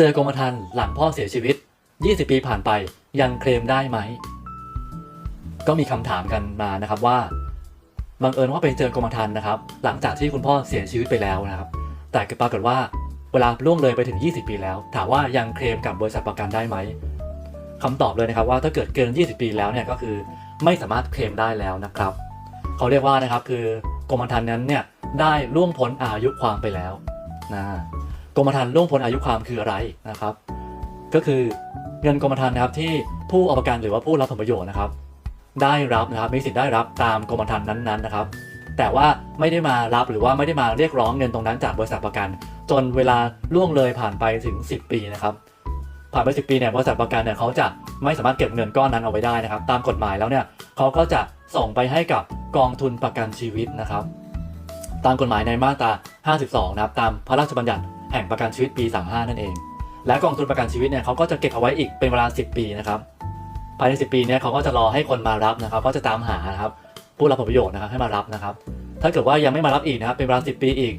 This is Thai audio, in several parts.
เจอกรมธรรม์หลังพ่อเสียชีวิต 20 ปีผ่านไปยังเคลมได้ไหม ก็มีคำถามกันมานะครับว่าบังเอิญว่าไปเจอกรมธรรม์นะครับ หลังจากที่คุณพ่อเสียชีวิตไปแล้วนะครับ แต่ปรากฏว่าเวลาล่วงเลยไปถึง 20 ปีแล้ว ถามว่ายังเคลมกับบริษัทประกันได้ไหมคำตอบเลยนะครับว่าถ้าเกิดเกิน 20 ปีแล้วเนี่ยก็คือไม่สามารถเคลมได้แล้วนะครับ เขาเรียกว่านะครับคือกรมธรรม์นั้นเนี่ยได้ล่วงพ้นอายุความไปแล้วนะ กรมธรรม์ล่วงพ้นอายุความคืออะไรนะครับ ก็คือเงินกรมธรรม์นะครับที่ผู้เอาประกันหรือว่าผู้รับผลประโยชน์นะครับ ได้รับนะครับมีสิทธิ์ได้รับตามกรมธรรม์นั้นๆนะครับ แต่ว่าไม่ได้มารับหรือว่าไม่ได้มาเรียกร้องเงินตรงนั้นจากบริษัทประกัน จนเวลาล่วงเลยผ่านไปถึง 10 ปีนะครับผ่านไป10ปีเนี่ยบริษัทประกันเนี่ยเขาจะไม่สามารถเก็บเงินก้อนนั้นเอาไว้ได้นะครับ ตามกฎหมายแล้วเนี่ยเขาก็จะส่งไปให้กับกองทุนประกันชีวิตนะครับ ตามกฎหมายในมาตรา 52 นะครับ ตามพระราชบัญญัติ แห่งประกันชีวิตปี 35 นั่นเอง และกองทุนประกันชีวิตเนี่ยเขาก็จะเก็บเอาไว้อีกเป็นเวลา 10 ปีนะครับภายใน 10 ปีเนี่ยเขาก็จะรอให้คนมารับนะครับก็จะตามหานะครับผู้รับผลประโยชน์นะครับให้มารับนะครับ ถ้าเกิดว่ายังไม่มารับอีกนะครับเป็นเวลา 10 ปีอีก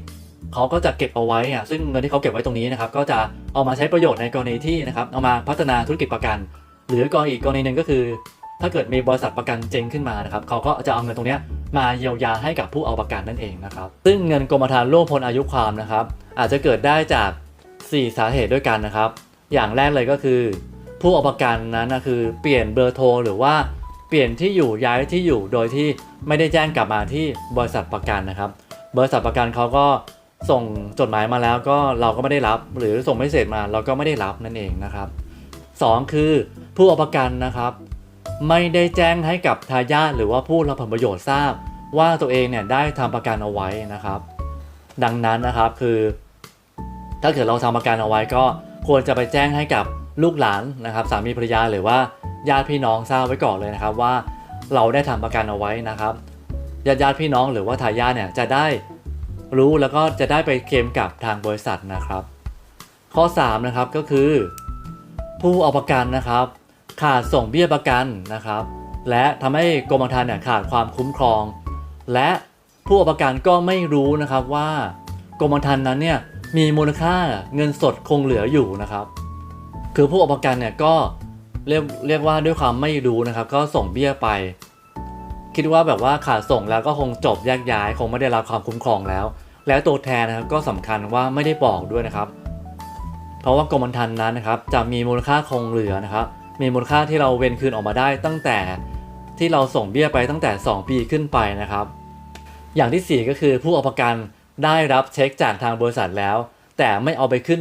เขาก็จะเก็บเอาไว้อะซึ่งเงินที่เขาเก็บไว้ตรงนี้นะครับก็จะเอามาใช้ประโยชน์ในกรณีที่นะครับเอามาพัฒนาธุรกิจประกัน หรือกรณีอีกกรณีหนึ่งก็คือ ถ้าเกิดมีบริษัทประกันเจ๊งขึ้นมานะครับเขาก็จะเอาเงินตรงนี้มาเยียวยาให้กับผู้เอาประกันนั่นเองนะครับซึ่งเงินกรมธรรม์ล่วงพ้นอายุความนะครับ อาจจะเกิดได้จาก 4 สาเหตุด้วยกันนะครับ อย่างแรกเลยก็คือ ผู้เอาประกันนั้นนะคือเปลี่ยนเบอร์โทรหรือว่าเปลี่ยนที่อยู่ย้ายที่อยู่โดยที่ไม่ได้แจ้งกลับมาที่บริษัทประกันนะครับ บริษัทประกันเขาก็ส่งจดหมายมาแล้วก็เราก็ไม่ได้รับ หรือส่งไม่เสร็จมาเราก็ไม่ได้รับนั่นเองนะครับสองคือผู้เอาประกันนะครับ ไม่ได้แจ้งให้กับทายาทหรือว่าผู้รับผลประโยชน์ทราบ ว่าตัวเองเนี่ยได้ทำประกันเอาไว้นะครับ ดังนั้นนะครับคือ ถ้าเกิดเราทำประกันเอาไว้ก็ควรจะไปแจ้งให้กับลูกหลานนะครับสามีภรรยาหรือว่าญาติพี่น้องทราบไว้ก่อนเลยนะครับว่าเราได้ทำประกันเอาไว้นะครับญาติญาติพี่น้องหรือว่าทายาทเนี่ยจะได้รู้แล้วก็จะได้ไปเคลมกับทางบริษัทนะครับ ข้อ3นะครับก็คือ ผู้เอาประกันนะครับ ขาดส่งเบี้ยประกันนะครับ และทำให้กรมธรรม์เนี่ยขาดความคุ้มครอง และผู้เอาประกันก็ไม่รู้นะครับว่ากรมธรรม์นั้นเนี่ย มีมูลค่าเงินสดคงเหลืออยู่นะครับ คือผู้เอาประกันเนี่ยก็เรียกเรียกว่าด้วยความไม่รู้นะครับ ก็ส่งเบี้ยไป คิดว่าแบบว่าขาดส่งแล้วก็คงจบแยกย้ายคงไม่ได้รับความคุ้มครองแล้ว แล้วตัวแทนนะครับก็สำคัญว่าไม่ได้บอกด้วยนะครับ เพราะว่ากรมธรรม์นั้นนะครับ จะมีมูลค่าคงเหลือนะครับ มีมูลค่าที่เราเวนคืนออกมาได้ตั้งแต่ที่เราส่งเบี้ยไปตั้งแต่ 2 ปีขึ้นไปนะครับ อย่างที่ 4 ก็คือผู้เอาประกัน ได้รับเช็คจากทางบริษัทแล้ว แต่ไม่เอาไปขึ้น